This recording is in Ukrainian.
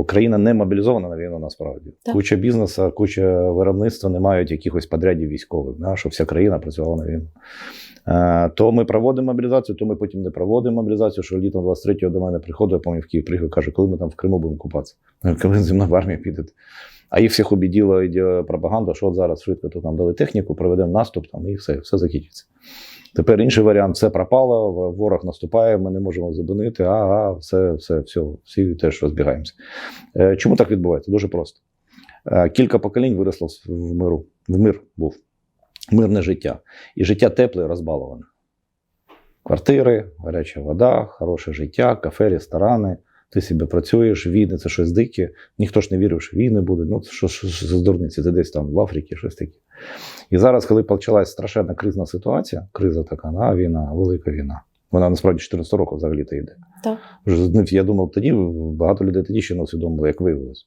Бо країна не мобілізована на війну насправді. Так. Куча бізнесу, куча виробництва не мають якихось подрядів військових, да, щоб вся країна працювала на війну. Е, то ми проводимо мобілізацію, то ми потім не проводимо мобілізацію, що літом 23-го до мене приходить, я пам'ятаю, в Київ приїхав, каже, коли ми там в Криму будемо купатися. Коли зі мною в армію підете. А їх всіх обіділа пропаганда, що от зараз швидко тут нам дали техніку, проведемо наступ там, і все, все закінчиться. Тепер інший варіант: все пропало, ворог наступає, ми не можемо зупинити, а, а все, все, все, всі теж розбігаємося. Е, Чому так відбувається? Дуже просто. Е, Кілька поколінь виросло в миру. В мир був. Мирне життя. І життя тепле, розбаловане. Квартири, гаряча вода, хороше життя, кафе, ресторани. Ти собі працюєш, війни це щось дике. Ніхто ж не вірив, що війни будуть. Ну, це що, що, що за дурниці, це десь там в Африці, щось таке. І зараз, коли почалась страшенна кризна ситуація, криза така, на війна, велика війна. Вона насправді 14 років взагалі то йде. Так. Ну, Я думав, тоді багато людей тоді ще не усвідомили, як виявилось.